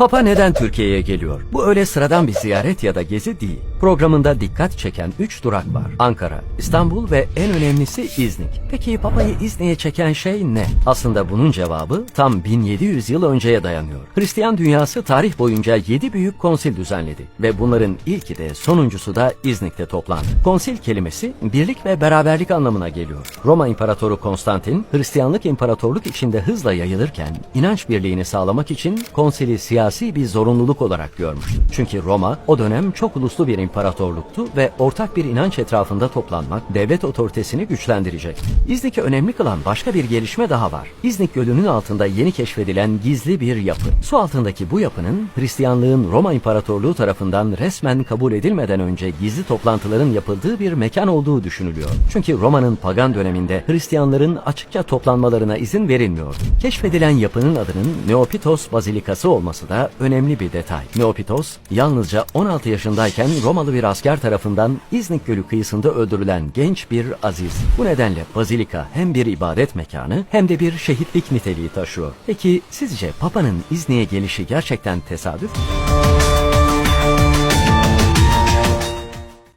Papa neden Türkiye'ye geliyor? Bu öyle sıradan bir ziyaret ya da gezi değil. Programında dikkat çeken 3 durak var. Ankara, İstanbul ve en önemlisi İznik. Peki Papa'yı İznik'e çeken şey ne? Aslında bunun cevabı tam 1700 yıl önceye dayanıyor. Hristiyan dünyası tarih boyunca 7 büyük konsil düzenledi ve bunların ilki de sonuncusu da İznik'te toplandı. Konsil kelimesi birlik ve beraberlik anlamına geliyor. Roma İmparatoru Konstantin, Hristiyanlık imparatorluk içinde hızla yayılırken inanç birliğini sağlamak için konsili siyasi bir zorunluluk olarak görmüştü. Çünkü Roma o dönem çok uluslu bir imparatorluktu ve ortak bir inanç etrafında toplanmak devlet otoritesini güçlendirecek. İznik'i önemli kılan başka bir gelişme daha var. İznik Gölü'nün altında yeni keşfedilen gizli bir yapı. Su altındaki bu yapının Hristiyanlığın Roma İmparatorluğu tarafından resmen kabul edilmeden önce gizli toplantıların yapıldığı bir mekan olduğu düşünülüyor. Çünkü Roma'nın pagan döneminde Hristiyanların açıkça toplanmalarına izin verilmiyordu. Keşfedilen yapının adının Neopitos Bazilikası olması da önemli bir detay. Neopitos yalnızca 16 yaşındayken Romalı bir asker tarafından İznik Gölü kıyısında öldürülen genç bir aziz. Bu nedenle bazilika hem bir ibadet mekanı hem de bir şehitlik niteliği taşıyor. Peki sizce Papa'nın İznik'e gelişi gerçekten tesadüf mü?